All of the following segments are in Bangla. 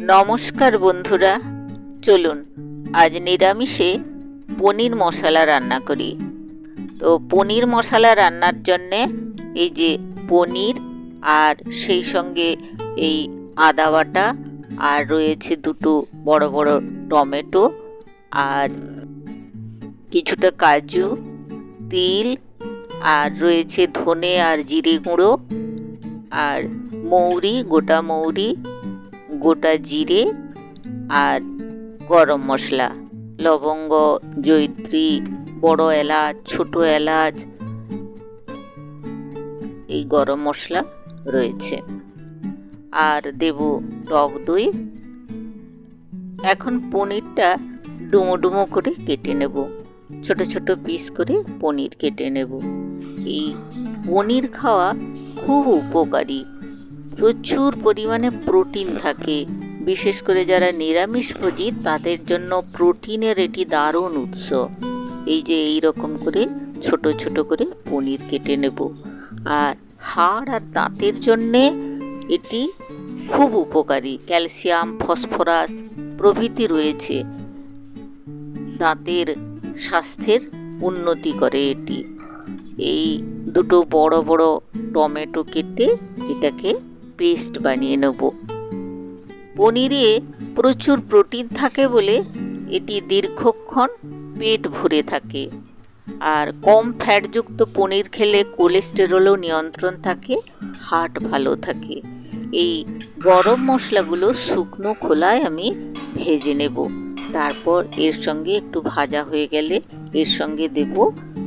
নমস্কার বন্ধুরা, চলুন আজ নিরামিষে পনির মশলা রান্না করি। তো পনির মশলা রান্নার জন্যে এই যে পনির আর সেই সঙ্গে এই আদা বাটা আর রয়েছে দুটো বড় বড় টমেটো আর কিছুটা কাজু, তিল আর রয়েছে ধনে আর জিরে গুঁড়ো আর মৌরি, গোটা মৌরি গোটা জিরে আর গরম মশলা, লবঙ্গ, জয়িত্রী, বড় এলাচ, ছোট এলাচ, এই গরম মশলা রয়েছে। আর দেব টক দই। এখন পনিরটা ডুমো ডুমো করে কেটে নেব। ছোট ছোট পিস করে পনির কেটে নেব। এই পনির খাওয়া খুব উপকারী। প্রচুর পরিমাণে প্রোটিন থাকে। বিশেষ করে যারা নিরামিষভোজী তাদের জন্য প্রোটিনের এটি দারুণ উৎস। এই যে এই রকম করে, ছোট ছোট করে পনির কেটে নেব। আর হাড় আর দাঁতের জন্যে এটি খুব উপকারী। ক্যালসিয়াম, ফসফরাস প্রভৃতি রয়েছে। দাঁতের স্বাস্থ্যের উন্নতি করে এটি। এই দুটো বড় বড় টমেটো কেটে এটাকে পেস্ট বানিয়ে নেব। পনিরে প্রচুর প্রোটিন থাকে বলে এটি দীর্ঘক্ষণ পেট ভরে থাকে। আর কম ফ্যাটযুক্ত পনির খেলে কোলেস্টেরলও নিয়ন্ত্রণ থাকে হার্ট ভালো থাকে। এই গরম মশলাগুলো শুকনো খোলায় আমি ভেজে নেব। তারপর এর সঙ্গে একটু ভাজা হয়ে গেলে এর সঙ্গে দেব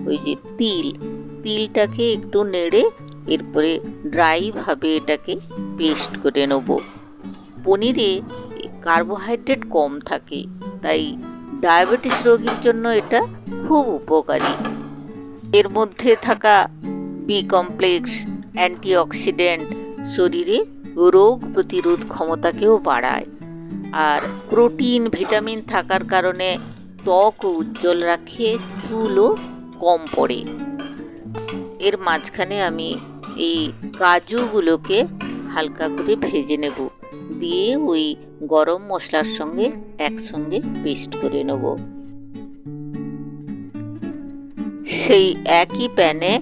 ওই যে তিল। তিলটাকে একটু নেড়ে এরপরে ড্রাইভাবে এটাকে পেস্ট করে নেব। পনিরে কার্বোহাইড্রেট কম থাকে, তাই ডায়াবেটিস রোগীর জন্য এটা খুব উপকারী। এর মধ্যে থাকা বি কমপ্লেক্স অ্যান্টিঅক্সিডেন্ট শরীরে রোগ প্রতিরোধ ক্ষমতাকেও বাড়ায়। আর প্রোটিন, ভিটামিন থাকার কারণে ত্বক উজ্জ্বল রাখে, চুলও কম পড়ে। এর মাঝখানে আমি এই কাজুগুলোকে হালকা করে ভেজে নেব। দিয়ে ওই গরম মশলার সঙ্গে একসঙ্গে পেস্ট করে নেব। সেই একই প্যানে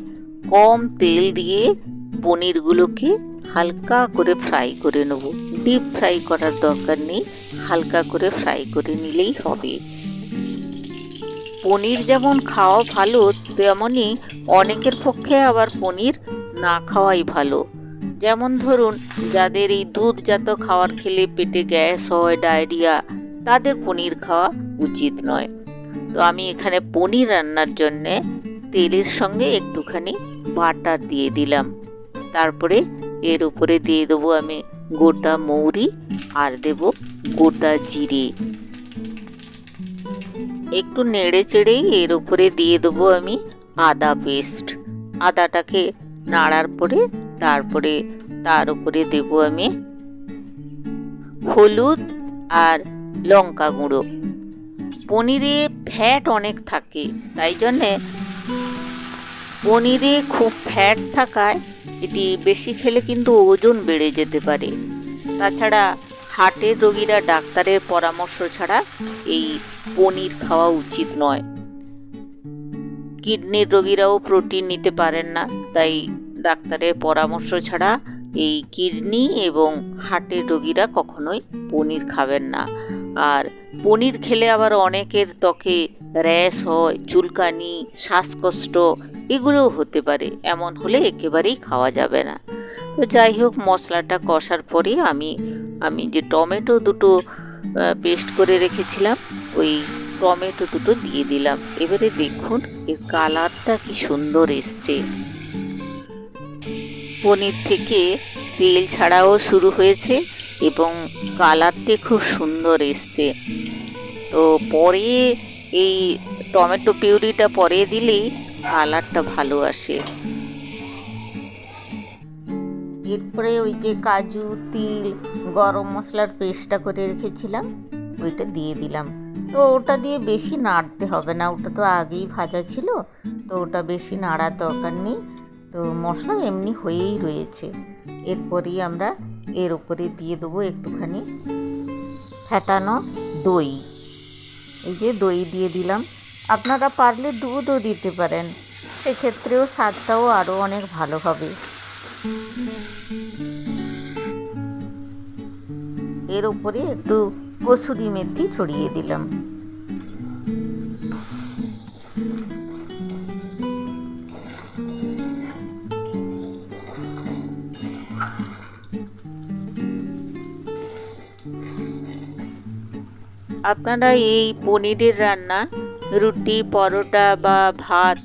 কম তেল দিয়ে পনিরগুলোকে হালকা করে ফ্রাই করে নেব। ডিপ ফ্রাই করার দরকার নেই, হালকা করে ফ্রাই করে নিলেই হবে। পনির যেমন খাওয়া ভালো তেমনই অনেকের পক্ষে আবার পনির না খাওয়াই ভালো। যেমন ধরুন, যাদের এই দুধজাত খাবার খেলে পেটে গ্যাস হয়, ডায়রিয়া, তাদের পনির খাওয়া উচিত নয়। তো আমি এখানে পনির রান্নার জন্যে তেলের সঙ্গে একটুখানি বাটার দিয়ে দিলাম। তারপরে এর উপরে দিয়ে দেবো আমি গোটা মৌরি আর দেব গোটা জিরে। একটু নেড়ে চেড়েই এর উপরে দিয়ে দেবো আমি আদা পেস্ট। আদাটাকে নাড়ার পরে তারপরে তার উপরে দেব আমি হলুদ আর লঙ্কা গুঁড়ো। পনিরে ফ্যাট অনেক থাকে, তাই জন্যে পনিরে খুব ফ্যাট থাকায় এটি বেশি খেলে কিন্তু ওজন বেড়ে যেতে পারে। তাছাড়া হার্টের রোগীরা ডাক্তারের পরামর্শ ছাড়া এই পনির খাওয়া উচিত নয়। কিডনির রোগীরাও প্রোটিন নিতে পারেন না, তাই ডাক্তারের পরামর্শ ছাড়া এই কিডনি এবং হার্টের রোগীরা কখনোই পনির খাবেন না। আর পনির খেলে আবার অনেকের ত্বকে র্যাশ হয়, চুলকানি, শ্বাসকষ্ট, এগুলোও হতে পারে। এমন হলে একেবারেই খাওয়া যাবে না। তো যাই হোক, মশলাটা কষার পরে আমি আমি যে টমেটো দুটো পেস্ট করে রেখেছিলাম, ওই টমেটো দুটো দিয়ে দিলাম। এবারে দেখুন, এর কালারটা কি সুন্দর এসছে। পনির থেকে তেল ছাড়াও শুরু হয়েছে এবং কালারটি খুব সুন্দর এসছে। তো পরে এই টমেটো পিউরিটা পরে দিলেই কালারটা ভালো আসে। এরপরে ওই যে কাজু, তিল, গরম মশলার পেস্টটা করে রেখেছিলাম, ওইটা দিয়ে দিলাম। তো ওটা দিয়ে বেশি নাড়তে হবে না, ওটা তো আগেই ভাজা ছিল, তো ওটা বেশি নাড়ার দরকার নেই। তো মশলা এমনি হয়েই রয়েছে। এরপরেই আমরা এর উপরে দিয়ে দেবো একটুখানি ফ্যাটানো দই। এই যে দই দিয়ে দিলাম। আপনারা পারলে দুধও দিতে পারেন। সেক্ষেত্রেও স্বাদটাও আরও অনেক ভালো হবে। এর উপরে একটু কসুরি মেথি ছড়িয়ে দিলাম। আপনারা এই পনিরের রান্না, রুটি, পরোটা বা ভাত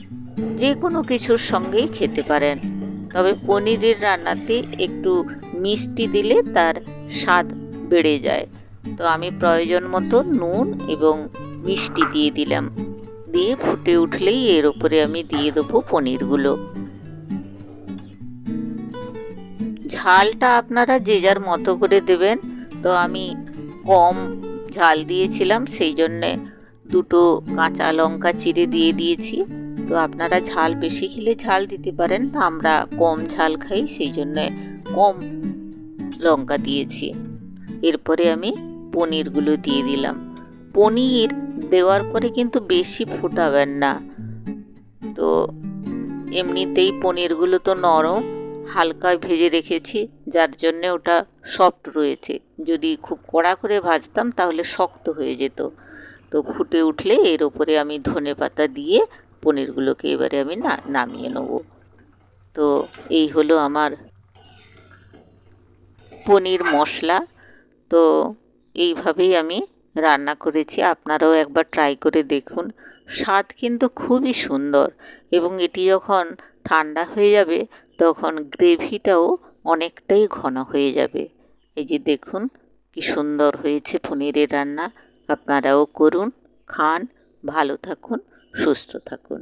যে কোনো কিছুর সঙ্গেই খেতে পারেন। তবে পনিরের রান্নাতে একটু মিষ্টি দিলে তার স্বাদ বেড়ে যায়। তো আমি প্রয়োজন মতো নুন এবং মিষ্টি দিয়ে দিলাম। দিয়ে ফুটে উঠলেই এর উপরে আমি দিয়ে দেবো পনিরগুলো। ঝালটা আপনারা যে যার মতো করে দেবেন। তো আমি কম ঝাল দিয়েছিলাম, সেই জন্যে দুটো কাঁচা লঙ্কা চিড়ে দিয়ে দিয়েছি। তো আপনারা ঝাল বেশি খেলে ঝাল দিতে পারেন, আমরা কম ঝাল খাই, সেই জন্যে কম লঙ্কা দিয়েছি। এরপরে আমি পনিরগুলো দিয়ে দিলাম। পনির দেওয়ার পরে কিন্তু বেশি ফোটাবেন না। তো এমনিতেই পনিরগুলো তো নরম হালকা ভেজে রেখেছি, যার জন্যে ওটা সফট রয়েছে। যদি খুব কড়া করে ভাজতাম তাহলে শক্ত হয়ে যেত। তো ফুটে উঠলে এর ওপরে আমি ধনে পাতা দিয়ে পনিরগুলোকে এবারে আমি না, নামিয়ে নেব। তো এই হলো আমার পনির মশলা। তো এইভাবেই আমি রান্না করেছি। আপনারাও একবার ট্রাই করে দেখুন। স্বাদ কিন্তু খুবই সুন্দর এবং এটি যখন ঠান্ডা হয়ে যাবে, তখন গ্রেভিটাও অনেকটাই ঘন হয়ে যাবে। এই যে দেখুন, কি সুন্দর হয়েছে পনিরের রান্না। আপনারাও করুন, খান, ভালো থাকুন, সুস্থ থাকুন।